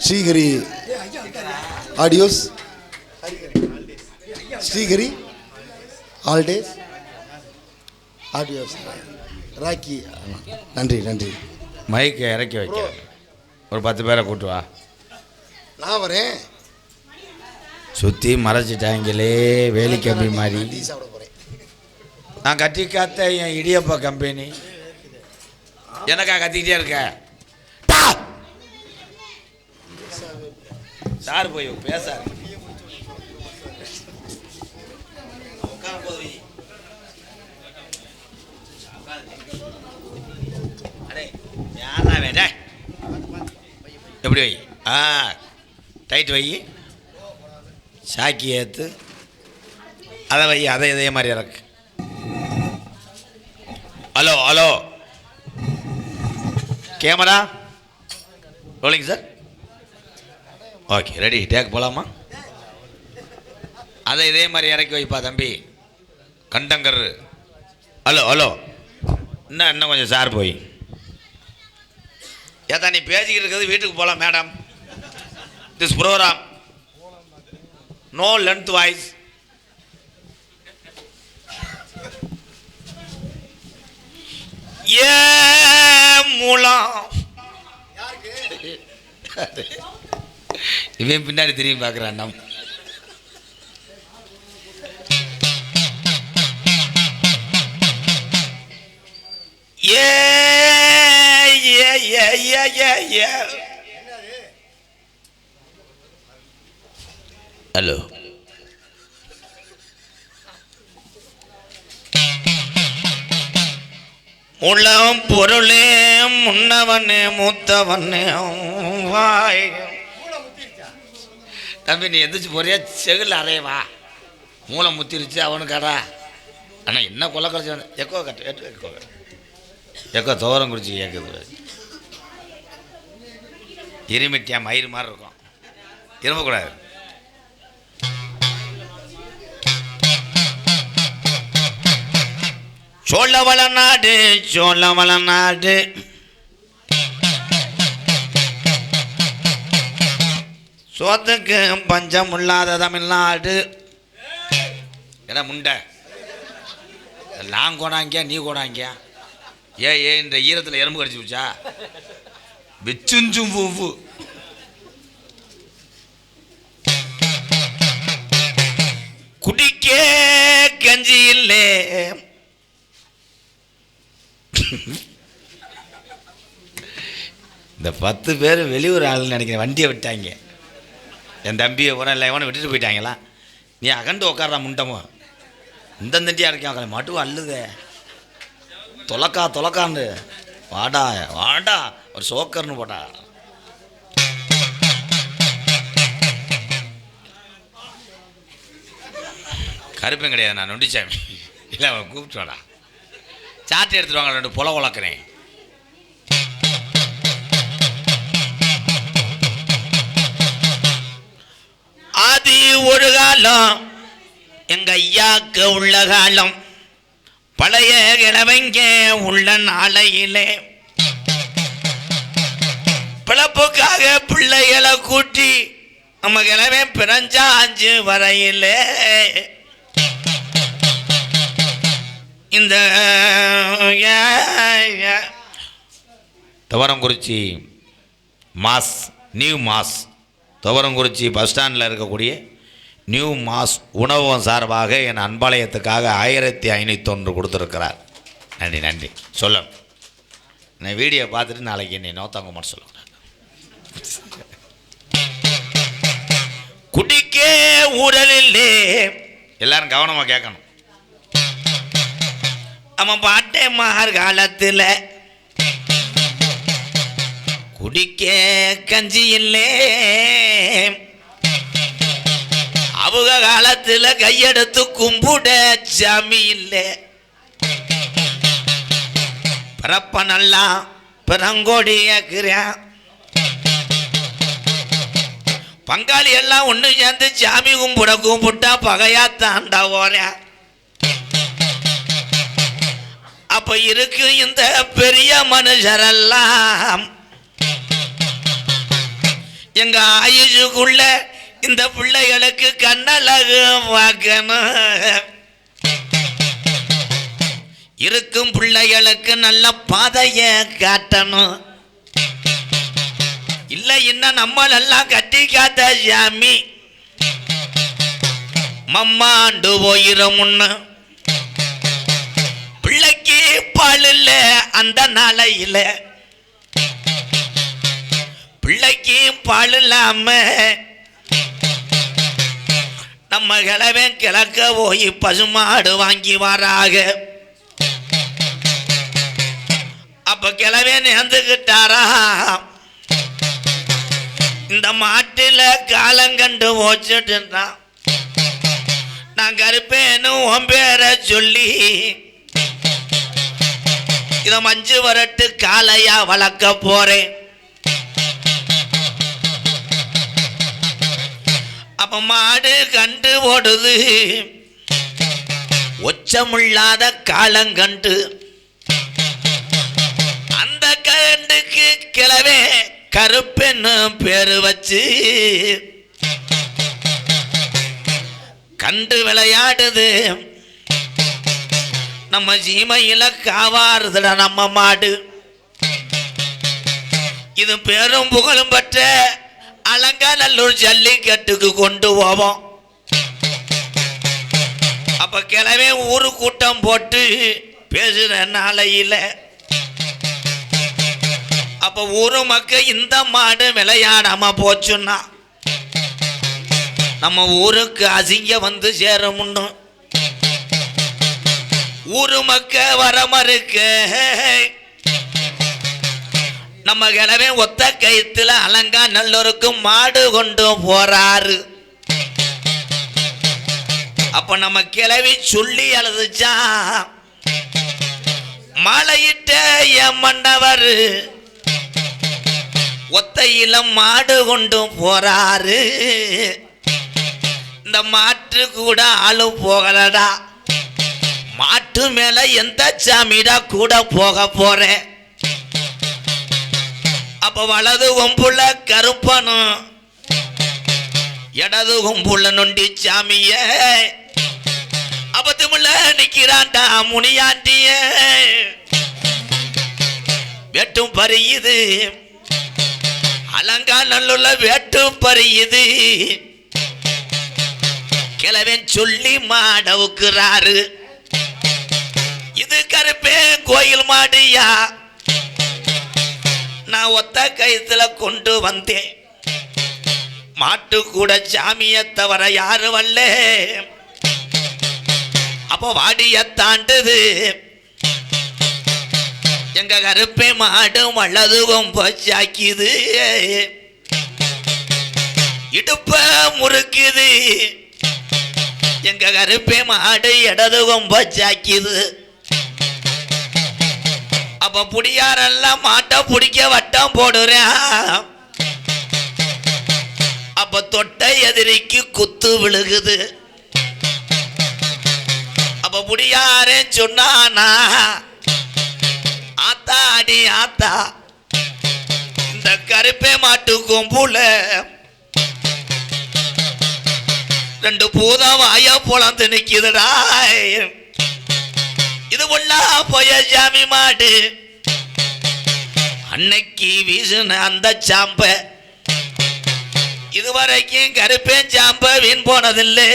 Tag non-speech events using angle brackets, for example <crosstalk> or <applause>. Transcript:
Srihari audios. Srihari ஆல்டேஸ் audios rakhi. நன்றி நன்றி. மைக்கை இறக்கி வைக்க. ஒரு பத்து பேரை கூட்டு வா. நான் வரேன். சுற்றி மறைச்சிட்டாங்களே வேலி கம்பி மாதிரி. நான் கட்டி காத்த என் இடியப்பா கம்பெனி. எனக்கா கத்திக்கிட்டே இருக்க? சார் போய் பேசாரு எப்படி வை? ஆ டைட் வை. சாக்கி ஏற்று அதை வை அதை இதே மாதிரி இறக்கு. Hello hello camera rolling sir okay ready take போகலாமா அதை இதே மாதிரி இறக்கி வைப்பா தம்பி. கண்டங்கர். Hello hello. இன்னும் இன்னும் கொஞ்சம் சார் போய். ஏதா நீ பேசிக்கிட்டு இருக்கிறது வீட்டுக்கு போகலாம் madam this programme no length voice ஏ மூலம். <laughs> இவன் பின்னாடி திரும்பி பார்க்குறான் நம் ஹலோ. உளம் பொருளே முன்னவனே மூத்தவனே வாய். தம்பி நீ எந்திரிச்சு போறியா? செகுல அறையவா மூளை முத்திருச்சு அவனுக்காடா ஆனால் என்ன கொலை கழிச்சு எக்கோ கட்டு எட்டு எக்கோ கட்டு. எக்கோ தோரம் குடிச்சு கேட்குது எரிமிட்டியா மயிறு மாதிரி இருக்கும். இரும்பக்கூடாது சோழவள நாடு சோழவள நாடு சோத்துக்கு பஞ்சம் இல்லாத தமிழ்நாடு என்ன முண்டை. நான் கோடாங்கியா நீ கோடாங்கியா? ஏ ஏ இந்த ஈரத்தில் எறும்பு கடிச்சு வச்சா விச்சுஞ்சும் பூவு குடிக்கே கஞ்சி இல்லை. இந்த பத்து பேர் வெளியூர் ஆளுன்னு நினைக்கிறேன். வண்டியை விட்டாங்க. என் தம்பியை உரம் இல்லை இவனை விட்டுட்டு போயிட்டாங்களா? நீ அகண்டு உட்கார்றா முண்டமோ இந்த தண்டியாக இருக்கேன் உட்கார மட்டும் அல்லுதே தொலக்கா தொலக்காண்டு வாடா வாடா. ஒரு சோக்கர்னு போட்டா கருப்பேன் கிடையாது நான் நொண்டிச்சாமி. இல்லை அவன் கூப்பிட்டு வாடா. சாட்டை எடுத்துட்டு வாங்க ரெண்டு புல உழக்கிறேன் ஒரு காலம். எங்கள் ஐயாக்கு உள்ள காலம். பழைய கிழவங்க உள்ள நாளையிலே. பிழப்புக்காக பிள்ளைகளை கூட்டி நம்ம கிழமை பிறஞ்சாஞ்சு வரையிலே. இந்த Thuvarankurichi mass new mass. Thuvarankurichi bus ஸ்டாண்டில் இருக்கக்கூடிய நியூ மாஸ் உணவகம் சார்பாக என் அன்பாளையத்துக்காக ஆயிரத்தி ஐநூற்றொன்று கொடுத்துருக்கிறார். நன்றி நன்றி. சொல்லணும் நான் வீடியோ பார்த்துட்டு நாளைக்கு என்னை நோத்தாங்க மட்டும் சொல்லுங்க குடிக்கே ஊழலில்லே எல்லாரும் கவனமாக கேட்கணும். நம்ம பாட்டே மகர் காலத்தில் குடிக்க கஞ்சி இல்லே. அவங்க காலத்தில் கையெடுத்து கும்பிட சாமி இல்லை. பிறப்ப நல்லா பிறங்கோடி ஏக்குறேன். பங்காளி எல்லாம் ஒன்று சேர்ந்து சாமி கும்பிட கும்பிட்டா பகையா தாண்டா ஓரேன் அப்ப இருக்கு இந்த பெரிய மனுஷரெல்லாம் எங்க ஆயுஷுக்குள்ள இந்த பிள்ளைகளுக்கு கண்ணழகு பார்க்கணும். இருக்கும் பிள்ளைகளுக்கு நல்ல பாதைய காட்டணும். இல்லை இன்னும் நம்மளெல்லாம் கட்டி காத்த சாமி. மம்மாண்டு போயிரும் பிள்ளைக்கு பால் இல்லை அந்த நாளையில். பிள்ளைக்கு பால் இல்லாம நம்ம கிழவன் கிழக்க போய் பசுமாடு வாங்கி வராக. அப்ப கிழவே நேர்ந்துக்கிட்டாரா இந்த மாட்டில் காலங்கண்டு போச்சுட்டுறான் நான் கருப்பேன்னு உன் பேரை சொல்லி இதை மஞ்சு வரட்டு காலையா வளர்க்க போறேன். அப்போ மாடு கண்டு ஓடுது. ஒச்சமில்லாத காலங்கண்டு அந்த கண்டுக்கு கிளவே கருப்பென்னு பேரு வச்சு. கண்டு விளையாடுது. நம்ம சீமையில காவாறுதுடா நம்ம மாடு. இது பெரும் புகழும் பெற்ற அலங்காநல்லூர் ஜல்லிக்கட்டுக்கு கொண்டு போவோம். அப்ப கிளவே ஊரு கூட்டம் போட்டு பேசுகிற நாளையில். அப்ப ஊரு மக்க இந்த மாடு விளையாடாம போச்சுன்னா நம்ம ஊருக்கு அசிங்க வந்து சேரும்னு ஊரு மக்க வர மறுக்க நம்ம கிழவே ஒத்த கயிற்றுல அலங்கா நல்லோருக்கு மாடு கொண்டு போறாரு. அப்ப நம்ம கிளவி சொல்லி அழுதுச்சா? மாலையிட்ட மண்டவர் மன்னவர் ஒத்தையில மாடு கொண்டு போறாரு. இந்த மாட்டு கூட ஆளு போகலடா. மாட்டு மேல எந்த சாமிடா கூட போக போறேன். அப்ப வலது கொம்புல கருப்பனும் இடது கொம்புல நொண்டி சாமிய? அப்பத்துமுள்ள நிக்கிறான்டா முனியாண்டிய? வெட்டும் பறியுது. அலங்கா நல்லுள்ள வெட்டும் பறியுது. கிழவன் சொல்லி மாடவுக்குறாரு இது கருப்பே கோயில் மாடியா? நான் ஒத்த கயித்துல கொண்டு வந்தேன். மாட்டு கூட சாமியை தவிர யாரு வரல? அப்போ வாடிய தாண்டுது. எங்க கருப்பை மாடு வல்லதுவும் போச்சாக்கிது. இடுப்ப முறுக்குது. எங்க கருப்பை மாடு இடதுவும் போச்சாக்கிது. அப்ப புடியாரெல்லாம் மாட்டை பிடிக்க வட்டம் போடுறேன். அப்ப தொட்ட எதிரிக்கு குத்து விழுகுது. அப்ப புடியாரே சொன்னானா ஆத்தா அடி ஆத்தா இந்த கருப்பே மாட்டு கொம்புல ரெண்டு பூதம் வாய பொழந்து நிக்குதுடா. இது உள்ளா போய சாமி மாடு. அன்னைக்கு வீசுன அந்த சாம்ப இதுவரைக்கும் கருப்பேன் சாம்ப வீண் போனதில்லை.